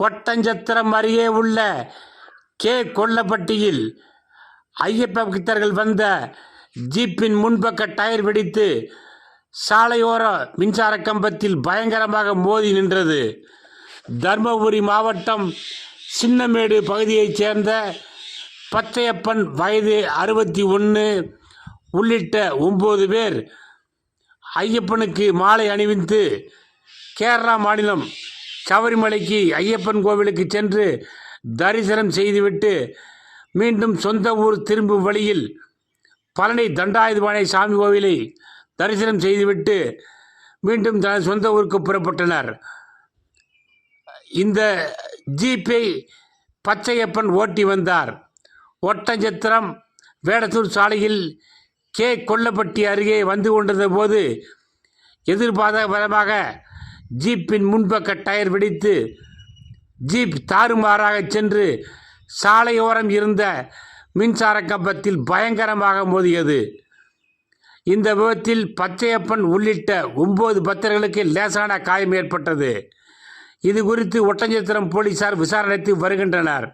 ஒட்டஞ்சத்திரம் அருகே உள்ள கே. கொல்லப்பட்டியில் ஐயப்ப பக்தர்கள் வந்த ஜீப்பின் முன்பக்க டயர் வெடித்து சாலையோர மின்சார கம்பத்தில் பயங்கரமாக மோதி நின்றது. தர்மபுரி மாவட்டம் சின்னமேடு பகுதியைச் சேர்ந்த பச்சையப்பன் வயது அறுபத்தி ஒன்று உள்ளிட்ட ஒம்பது பேர் ஐயப்பனுக்கு மாலை அணிவித்து கேரளா மாநிலம் சபரிமலைக்கு ஐயப்பன் கோவிலுக்கு சென்று தரிசனம் செய்துவிட்டு மீண்டும் சொந்த ஊர் திரும்பும் வழியில் பழனி தண்டாயுதபாணி சாமி கோவிலை தரிசனம் செய்துவிட்டு மீண்டும் தனது சொந்த ஊருக்கு புறப்பட்டனர். இந்த ஜீப்பை பச்சையப்பன் ஓட்டி வந்தார். ஒட்டஞ்சத்திரம் வேடத்தூர் சாலையில் கே. கொல்லப்பட்டி அருகே வந்து கொண்டிருந்த போது எதிர்பாராத விதமாக ஜீப்பின் முன்பக்க டயர் வெடித்து ஜீப் தாறுமாறாக சென்று சாலையோரம் இருந்த மின்சார கம்பத்தில் பயங்கரமாக மோதியது. இந்த விபத்தில் பச்சையப்பன் உள்ளிட்ட ஒன்பது பக்தர்களுக்கு லேசான காயம் ஏற்பட்டது. இது குறித்து ஒட்டஞ்சத்திரம் போலீசார் விசாரணைத்து வருகின்றனர்.